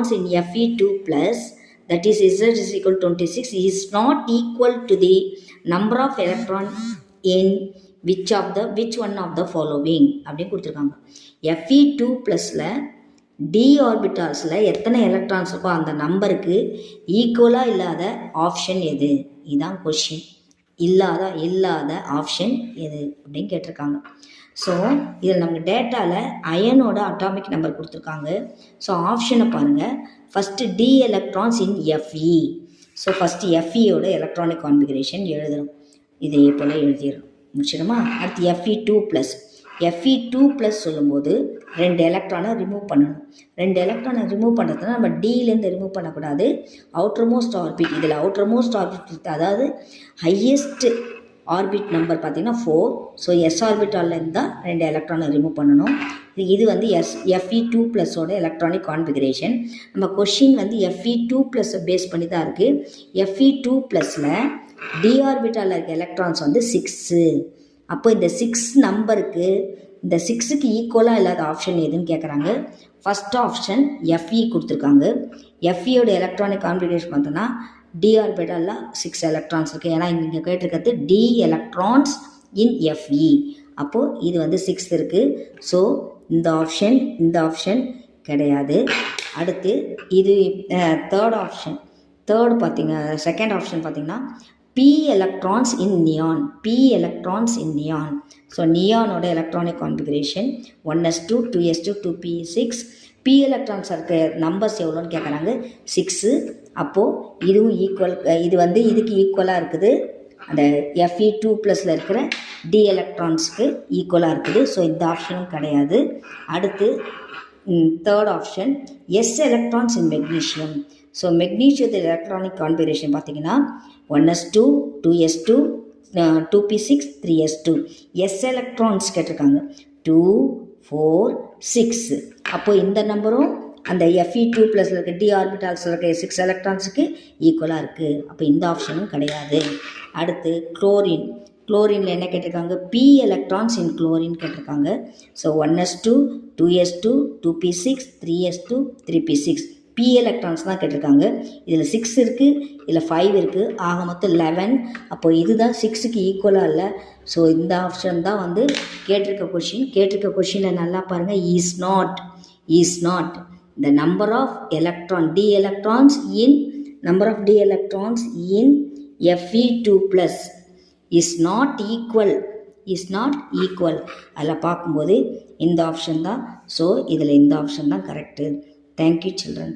electrons in Fe2 plus that is Z is equal to 26 is not equal to the number of electron in which of the which one of the following அப்படின்னு கொடுத்துருக்காங்க Fe2 ப்ளஸில் D ஆர்பிட்டால்ஸில் எத்தனை electrons இருக்கோ அந்த நம்பருக்கு ஈக்குவலாக இல்லாத ஆப்ஷன் எது இதுதான் கொஷின் இல்லாத இல்லாத ஆப்ஷன் எது அப்படின்னு கேட்டிருக்காங்க. ஸோ இதில் நமக்கு டேட்டாவில் அயனோட அட்டாமிக் நம்பர் கொடுத்துருக்காங்க. ஸோ ஆப்ஷனை பாருங்கள் first d electrons in Fe so first எஃப்இயோட electronic configuration எழுதணும். இதே போல் எழுதிடணும். முடிச்சிடுமா அடுத்து Fe two plus Fe two plus சொல்லும்போது ரெண்டு எலக்ட்ரானை ரிமூவ் பண்ணணும். ரெண்டு எலக்ட்ரானை ரிமூவ் பண்ணுறதுனா நம்ம டிலேருந்து ரிமூவ் பண்ணக்கூடாது. அவுட்டர்மோஸ்ட் ஆர்பிட் இதில் அவுட்டர்மோஸ்ட் ஆர்பிட் அதாவது ஹையஸ்ட் ஆர்பிட் நம்பர் பார்த்தீங்கன்னா ஃபோர் ஸோ எஸ் ஆர்பிட்டாலேருந்து தான் ரெண்டு எலக்ட்ரானை ரிமூவ் பண்ணணும். இது வந்து எஸ் எஃப்இ டூ ப்ளஸோட எலக்ட்ரானிக் கான்ஃபிகரேஷன் நம்ம கொஷின் வந்து எஃப்இ டூ ப்ளஸை பேஸ் பண்ணி தான் இருக்குது எஃப்இ டூ ப்ளஸில் டி ஆர்பிட்டாலில் இருக்க எலக்ட்ரான்ஸ் வந்து சிக்ஸு அப்போ இந்த சிக்ஸ் நம்பருக்கு இந்த சிக்ஸுக்கு ஈக்குவலாக இல்லாத ஆப்ஷன் எதுன்னு கேட்குறாங்க ஃபஸ்ட் ஆப்ஷன் எஃப்இ கொடுத்துருக்காங்க. எஃப்இயோட எலக்ட்ரானிக் கான்ஃபிகரேஷன் பார்த்தோன்னா டி ஆர்பிட்டலில் சிக்ஸ் எலக்ட்ரான்ஸ் இருக்குது ஏன்னா இங்கே கேட்டிருக்கிறது டி எலக்ட்ரான்ஸ் இன் எஃப்இ அப்போது இது வந்து சிக்ஸ் இருக்குது ஸோ இந்த ஆப்ஷன் இந்த ஆப்ஷன் கிடையாது. அடுத்து இது தேர்ட் ஆப்ஷன் தேர்ட் பார்த்தீங்க செகண்ட் ஆப்ஷன் பார்த்தீங்கன்னா p electrons in neon p electrons in neon so நியானோட electronic configuration one s two two s two two p six p electrons இருக்க numbers எவ்வளோன்னு கேட்குறாங்க? சிக்ஸு அப்போது இதுவும் ஈக்குவல் இது வந்து இதுக்கு ஈக்குவலாக இருக்குது. அந்த எஃப்இ டூ ப்ளஸில் இருக்கிற டி எலக்ட்ரான்ஸ்க்கு ஈக்குவலாக இருக்குது. ஸோ இந்த ஆப்ஷனும் கிடையாது. அடுத்து third option s electrons in magnesium so மெக்னீஷியத்தில் electronic configuration பார்த்தீங்கன்னா one s two two s two two p six three s two s electrons கேட்டிருக்காங்க. டூ ஃபோர் சிக்ஸ் அப்போது இந்த நம்பரும் அந்த எஃப்இ டூ ப்ளஸில் இருக்க டி ஆர்பிட்டால்ஸில் இருக்க சிக்ஸ் எலக்ட்ரான்ஸுக்கு ஈக்குவலாக இருக்குது அப்போ இந்த ஆப்ஷனும் கிடையாது. அடுத்து குளோரின் குளோரினில் என்ன கேட்டிருக்காங்க? பி எலக்ட்ரான்ஸ் இன் குளோரின் கேட்டிருக்காங்க. So one s two two s two two p six three s two three p six p electrons தான் கேட்டிருக்காங்க. இதில் சிக்ஸ் இருக்குது இதில் ஃபைவ் இருக்குது ஆக மொத்தம் லெவன் அப்போது இதுதான் சிக்ஸுக்கு ஈக்குவலாக இல்லை. ஸோ இந்த ஆப்ஷன் தான் வந்து கேட்டிருக்க கொஷின் கேட்டிருக்க கொஷினில் நல்லா பாருங்கள் is not is not the number of electron d electrons in number of d in F fe2 plus. Is not equal is not equal அதில் பார்க்கும்போது இந்த ஆப்ஷன் தான். ஸோ இதில் இந்த ஆப்ஷன் தான் கரெக்டு தேங்க்யூ சில்ட்ரன்